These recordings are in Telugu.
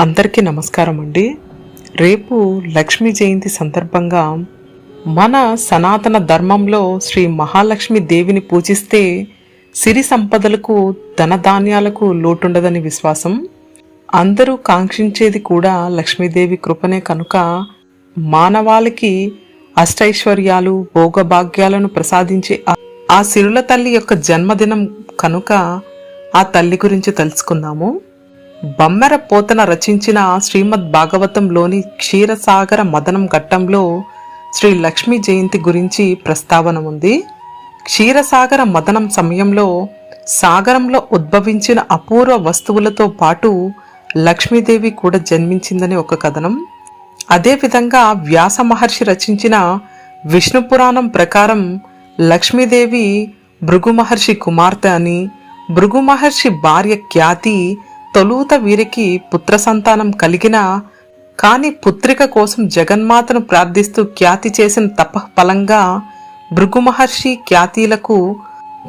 అందరికీ నమస్కారం అండి. రేపు లక్ష్మీ జయంతి సందర్భంగా మన సనాతన ధర్మంలో శ్రీ మహాలక్ష్మి దేవిని పూజిస్తే సిరి సంపదలకు ధనధాన్యాలకు లోటుండదని విశ్వాసం. అందరూ కాంక్షించేది కూడా లక్ష్మీదేవి కృపనే కనుక మానవాళికి అష్టైశ్వర్యాలు భోగభాగ్యాలను ప్రసాదించే ఆ- సిరుల తల్లి యొక్క జన్మదినం కనుక ఆ తల్లి గురించి తెలుసుకుందాము. బమ్మెర పోతన రచించిన శ్రీమద్ భాగవతంలోని క్షీరసాగర మదనం ఘట్టంలో శ్రీ లక్ష్మీ జయంతి గురించి ప్రస్తావన ఉంది. క్షీరసాగర మదనం సమయంలో సాగరంలో ఉద్భవించిన అపూర్వ వస్తువులతో పాటు లక్ష్మీదేవి కూడా జన్మించిందని ఒక కథనం. అదేవిధంగా వ్యాస మహర్షి రచించిన విష్ణు పురాణం ప్రకారం లక్ష్మీదేవి భృగు మహర్షి కుమార్తె అని భృగు మహర్షి భార్య ఖ్యాతి తొలుత వీరికి పుత్ర సంతానం కలిగిన కాని పుత్రిక కోసం జగన్మాతను ప్రార్థిస్తూ ఖ్యాతి చేసిన తప ఫలంగా భృగు మహర్షి ఖ్యాతిలకు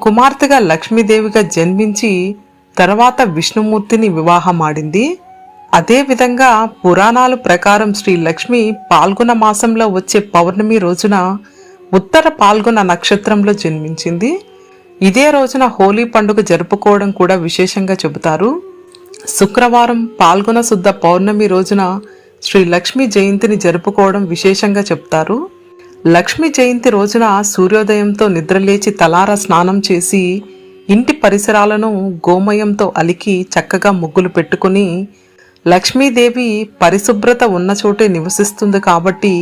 కుమార్తెగా లక్ష్మీదేవిగా జన్మించి తర్వాత విష్ణుమూర్తిని వివాహమాడింది. అదేవిధంగా పురాణాల ప్రకారం శ్రీ లక్ష్మి పాల్గొన మాసంలో వచ్చే పౌర్ణమి రోజున ఉత్తర పాల్గొన నక్షత్రంలో జన్మించింది. ఇదే రోజున హోలీ పండుగ జరుపుకోవడం కూడా విశేషంగా చెబుతారు. శుక్రవారం పాల్గొన శుద్ధ పౌర్ణమి రోజున శ్రీ లక్ష్మీ జయంతిని జరుపుకోవడం విశేషంగా చెప్తారు. లక్ష్మీ జయంతి రోజున సూర్యోదయంతో నిద్రలేచి తలార స్నానం చేసి ఇంటి పరిసరాలను గోమయంతో అలికి చక్కగా ముగ్గులు పెట్టుకుని లక్ష్మీదేవి పరిశుభ్రత ఉన్న చోటే నివసిస్తుంది కాబట్టి